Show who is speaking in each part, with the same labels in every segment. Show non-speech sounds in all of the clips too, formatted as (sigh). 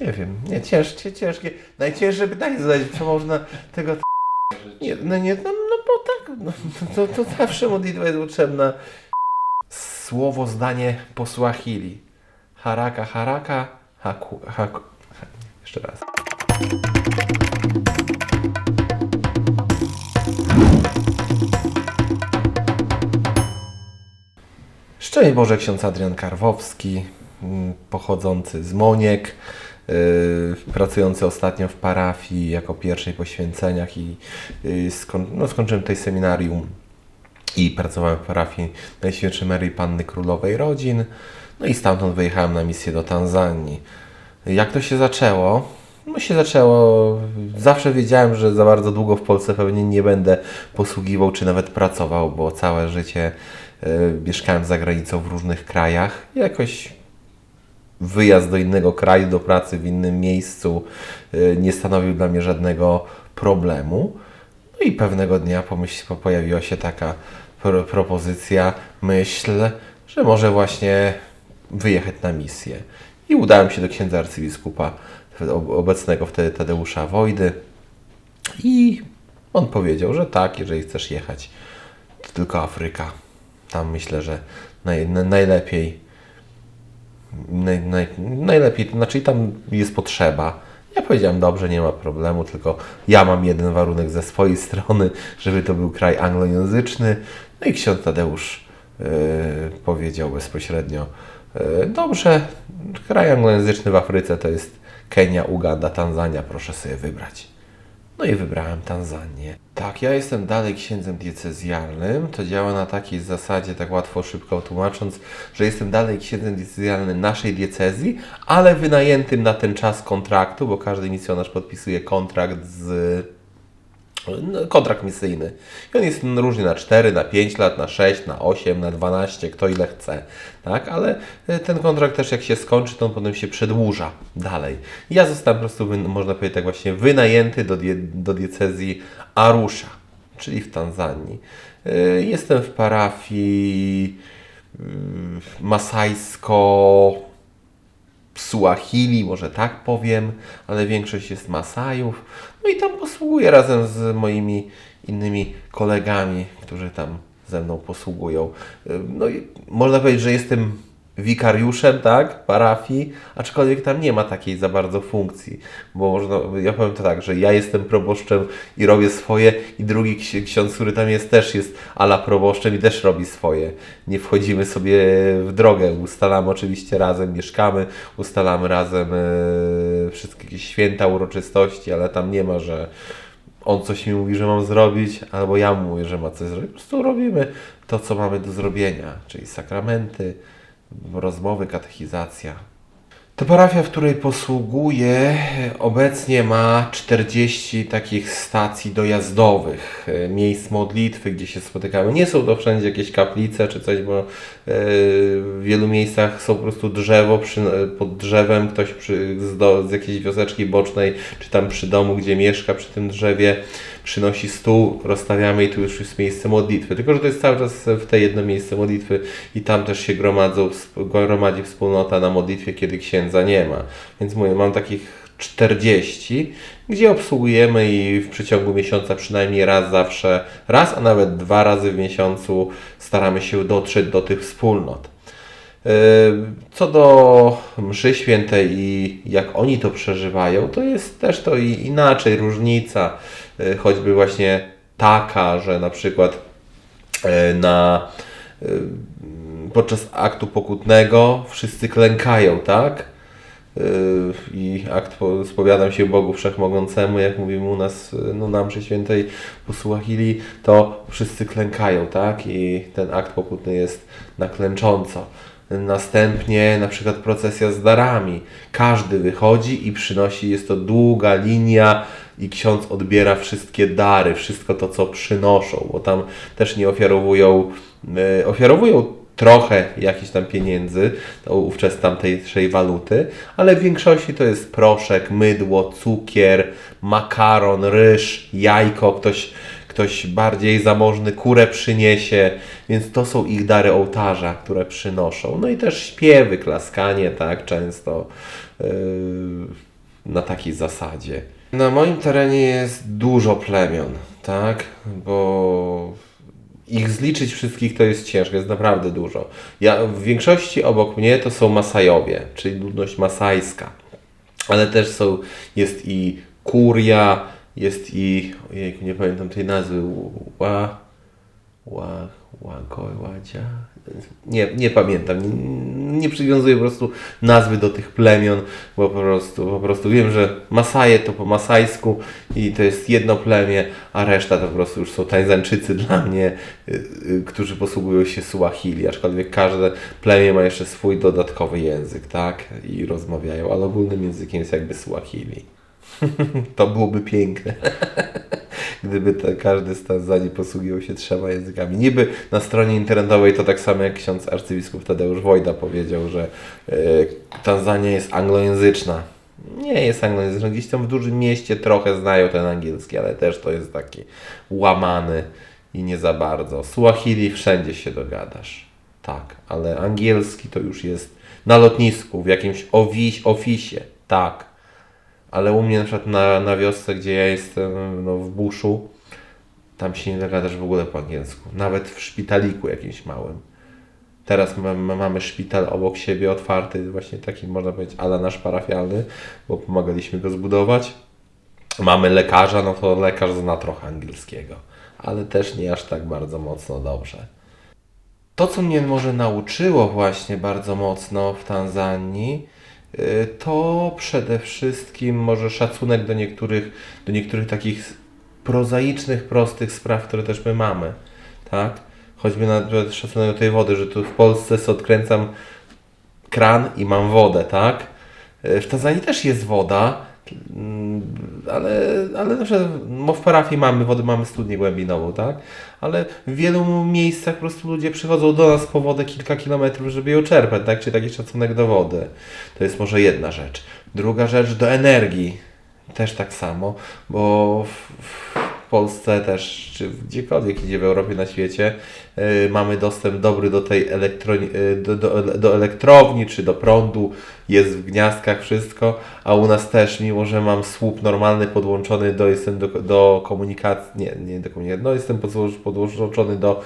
Speaker 1: Nie wiem, nie, ciężkie, ciężkie. Najcięższe pytanie zadać, co można tego... Nie, no nie, no, no bo tak, no, to, to zawsze modlitwa jest potrzebna. Słowo, zdanie po Swahili. Haraka, haraka, haku, haku. ha- Jeszcze raz. Szczęść Boże, ksiądz Adrian Karwowski, mm, pochodzący z Moniek, yy, pracujący ostatnio w parafii jako pierwszej po święceniach i yy, skoń, no, skończyłem tutaj seminarium i pracowałem w parafii Najświętszej Maryi Panny Królowej Rodzin. No i stamtąd wyjechałem na misję do Tanzanii. Jak to się zaczęło? No się zaczęło, zawsze wiedziałem, że za bardzo długo w Polsce pewnie nie będę posługiwał czy nawet pracował, bo całe życie mieszkałem za granicą w różnych krajach. Jakoś wyjazd do innego kraju, do pracy w innym miejscu e, nie stanowił dla mnie żadnego problemu. No i pewnego dnia pomyśl, pojawiła się taka pro, propozycja, myśl, że może właśnie wyjechać na misję. I udałem się do księdza arcybiskupa, ob- obecnego wtedy Tadeusza Wojdy. I on powiedział, że tak, jeżeli chcesz jechać, to tylko Afryka. Tam myślę, że naj, na, najlepiej naj, naj, najlepiej, znaczy tam jest potrzeba. Ja powiedziałem, dobrze, nie ma problemu, tylko ja mam jeden warunek ze swojej strony, żeby to był kraj anglojęzyczny. No i ksiądz Tadeusz yy, powiedział bezpośrednio, yy, dobrze, kraj anglojęzyczny w Afryce to jest Kenia, Uganda, Tanzania, proszę sobie wybrać. No i wybrałem Tanzanię. Tak, ja jestem dalej księdzem diecezjalnym. To działa na takiej zasadzie, tak łatwo, szybko tłumacząc, że jestem dalej księdzem diecezjalnym naszej diecezji, ale wynajętym na ten czas kontraktu, bo każdy misjonarz podpisuje kontrakt z kontrakt misyjny. I on jest różny na 4, na 5 lat, na 6, na 8, na 12, kto ile chce. Tak? Ale e, ten kontrakt też jak się skończy, to on potem się przedłuża dalej. Ja zostałem po prostu, można powiedzieć tak właśnie, wynajęty do, die, do diecezji Arusha, czyli w Tanzanii. E, Jestem w parafii masajsko Suahili, może tak powiem, ale większość jest Masajów. No i tam posługuję razem z moimi innymi kolegami, którzy tam ze mną posługują. No i można powiedzieć, że jestem wikariuszem, tak, parafii, aczkolwiek tam nie ma takiej za bardzo funkcji, bo można, ja powiem to tak, że ja jestem proboszczem i robię swoje i drugi ksi- ksiądz, który tam jest, też jest ala proboszczem i też robi swoje. Nie wchodzimy sobie w drogę, ustalamy oczywiście razem, mieszkamy, ustalamy razem e, wszystkie jakieś święta, uroczystości, ale tam nie ma, że on coś mi mówi, że mam zrobić, albo ja mu mówię, że ma coś zrobić. Po prostu robimy to, co mamy do zrobienia, czyli sakramenty, rozmowy, katechizacja. To parafia, w której posługuję, obecnie ma 40 takich stacji dojazdowych, e, miejsc modlitwy, gdzie się spotykamy. Nie są to wszędzie jakieś kaplice czy coś, bo e, w wielu miejscach są po prostu drzewo, przy, pod drzewem ktoś przy, z, do, z jakiejś wioseczki bocznej, czy tam przy domu, gdzie mieszka przy tym drzewie, przynosi stół, rozstawiamy i tu już jest miejsce modlitwy. Tylko, że to jest cały czas w te jedno miejsce modlitwy i tam też się gromadzą, gromadzi wspólnota na modlitwie, kiedy księdza nie ma. Więc mówię, mam takich 40, gdzie obsługujemy i w przeciągu miesiąca przynajmniej raz zawsze, raz, a nawet dwa razy w miesiącu staramy się dotrzeć do tych wspólnot. Yy, Co do mszy świętej i jak oni to przeżywają, to jest też to inaczej, różnica. Yy, Choćby właśnie taka, że na przykład yy, na yy, podczas aktu pokutnego wszyscy klękają, tak? Yy, I akt po- spowiadam się Bogu Wszechmogącemu, jak mówimy u nas yy, no, na mszy świętej po Suahili, to wszyscy klękają, tak? I ten akt pokutny jest na klęcząco. Następnie na przykład procesja z darami. Każdy wychodzi i przynosi, jest to długa linia i ksiądz odbiera wszystkie dary, wszystko to, co przynoszą, bo tam też nie ofiarowują, e, ofiarowują trochę jakichś tam pieniędzy, ówczes tamtejszej waluty, ale w większości to jest proszek, mydło, cukier, makaron, ryż, jajko, ktoś ktoś bardziej zamożny kurę przyniesie, więc to są ich dary ołtarza, które przynoszą. No i też śpiewy, klaskanie, tak, często yy, na takiej zasadzie. Na moim terenie jest dużo plemion, tak, bo ich zliczyć wszystkich to jest ciężko, jest naprawdę dużo. Ja, w większości obok mnie to są Masajowie, czyli ludność masajska. Ale też są, jest i Kuria, jest i, ojejku, nie pamiętam tej nazwy, Ła, Ła, Łagoj, Ładzia, nie, nie pamiętam, nie, nie przywiązuję po prostu nazwy do tych plemion, bo po prostu, po prostu wiem, że Masaje to po masajsku i to jest jedno plemię, a reszta to po prostu już są Tajzańczycy (laughs) dla mnie, y, y, którzy posługują się Suahili, aczkolwiek każde plemię ma jeszcze swój dodatkowy język, tak, i rozmawiają, ale ogólnym językiem jest jakby Suahili. (laughs) to byłoby piękne. (laughs) Gdyby te, każdy z Tanzanii posługiwał się trzema językami. Niby na stronie internetowej to tak samo jak ksiądz arcybiskup Tadeusz Wojda powiedział, że e, Tanzania jest anglojęzyczna. Nie jest anglojęzyczna. Gdzieś tam w dużym mieście trochę znają ten angielski, ale też to jest taki łamany i nie za bardzo. Suahili wszędzie się dogadasz. Tak, ale angielski to już jest na lotnisku, w jakimś ofisie. Tak ale u mnie na przykład na, na wiosce, gdzie ja jestem no, w buszu, tam się nie dogadasz w ogóle po angielsku. Nawet w szpitaliku jakimś małym. Teraz mamy, szpital obok siebie otwarty, właśnie taki można powiedzieć, ale nasz parafialny, bo pomagaliśmy go zbudować. Mamy lekarza, no to lekarz zna trochę angielskiego, ale też nie aż tak bardzo mocno dobrze. To, co mnie może nauczyło właśnie bardzo mocno w Tanzanii, to przede wszystkim może szacunek do niektórych, do niektórych takich prozaicznych, prostych spraw, które też my mamy, tak? Choćby na przykład szacunek do tej wody, że tu w Polsce sobie odkręcam kran i mam wodę, tak? Y, W Tanzanii też jest woda, ale, ale na przykład no w parafii mamy wodę, mamy studnię głębinową, tak? Ale w wielu miejscach po prostu ludzie przychodzą do nas po wodę kilka kilometrów, żeby ją czerpać, tak? Czyli taki szacunek do wody. To jest może jedna rzecz. Druga rzecz do energii. Też tak samo, bo w, w Polsce też, czy gdziekolwiek, gdzie w Europie, na świecie, yy, mamy dostęp dobry do tej elektroni- yy, do, do, do elektrowni, czy do prądu, jest w gniazdkach wszystko, a u nas też, mimo że mam słup normalny podłączony do, jestem do, do komunikacji, nie, nie do komunikacji, no jestem podłączony do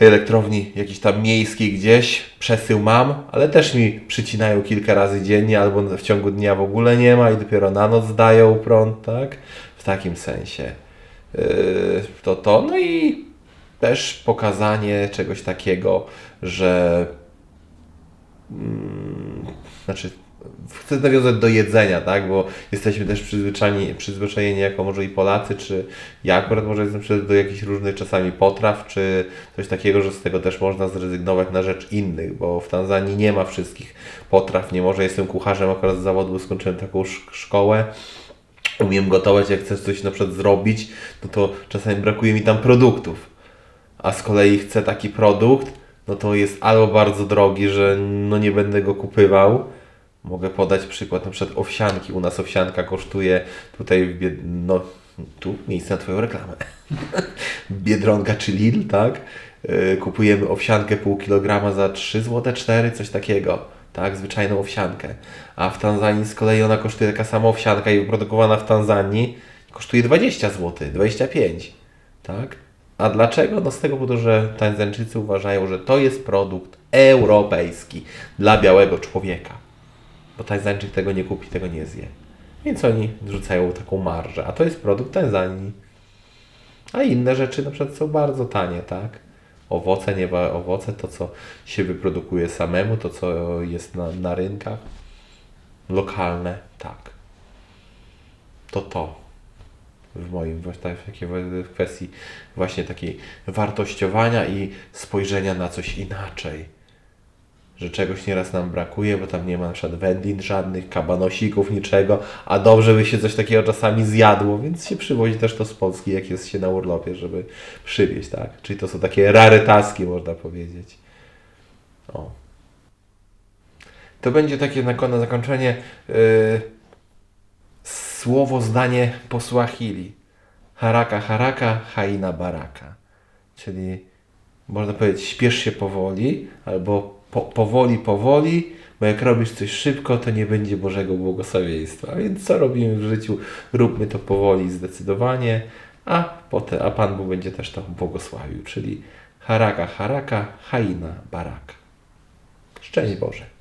Speaker 1: elektrowni jakiejś tam miejskiej gdzieś, przesył mam, ale też mi przycinają kilka razy dziennie, albo w ciągu dnia w ogóle nie ma i dopiero na noc dają prąd, tak? W takim sensie. Yy, to to, no i też pokazanie czegoś takiego, że mm, znaczy chcę nawiązać do jedzenia, tak, bo jesteśmy też przyzwyczajeni, przyzwyczajeni jako może i Polacy, czy ja akurat może jestem przyzwyczajony do jakichś różnych czasami potraw, czy coś takiego, że z tego też można zrezygnować na rzecz innych, bo w Tanzanii nie ma wszystkich potraw, nie może, jestem kucharzem akurat z zawodu, skończyłem taką sz- szkołę, umiem gotować, jak chcę coś na przykład zrobić, no to czasami brakuje mi tam produktów. A z kolei chcę taki produkt, no to jest albo bardzo drogi, że no nie będę go kupywał. Mogę podać przykład na przykład owsianki. U nas owsianka kosztuje tutaj w Bied... no tu miejsce na Twoją reklamę. (laughs) Biedronka czy Lidl, tak? Yy, Kupujemy owsiankę pół kilograma za 3 zł 4, coś takiego. Tak, zwyczajną owsiankę. A w Tanzanii z kolei ona kosztuje taka sama owsianka i wyprodukowana w Tanzanii kosztuje 20 zł, 25. Tak? A dlaczego? No z tego powodu, że Tanzańczycy uważają, że to jest produkt europejski dla białego człowieka. Bo Tanzańczyk tego nie kupi, tego nie zje. Więc oni rzucają taką marżę. A to jest produkt Tanzanii. A inne rzeczy na przykład są bardzo tanie, tak? Owoce, nie owoce, to co się wyprodukuje samemu, to co jest na, na rynkach. Lokalne, tak. To to w moim tak, w w kwestii właśnie takiej wartościowania i spojrzenia na coś inaczej. Że czegoś nieraz nam brakuje, bo tam nie ma na przykład wędlin żadnych, kabanosików, niczego, a dobrze by się coś takiego czasami zjadło, więc się przywozi też to z Polski, jak jest się na urlopie, żeby przywieźć, tak? Czyli to są takie rarytaski, można powiedzieć. O. To będzie takie na, na zakończenie yy, słowo, zdanie po Swahili. haraka, haraka, haina, baraka. Czyli można powiedzieć, śpiesz się powoli, albo po, powoli, powoli, bo jak robisz coś szybko, to nie będzie Bożego błogosławieństwa. Więc co robimy w życiu? Róbmy to powoli, zdecydowanie, a potem, a Pan Bóg będzie też to błogosławił. Czyli haraka, haraka, haina, baraka. Szczęść Boże.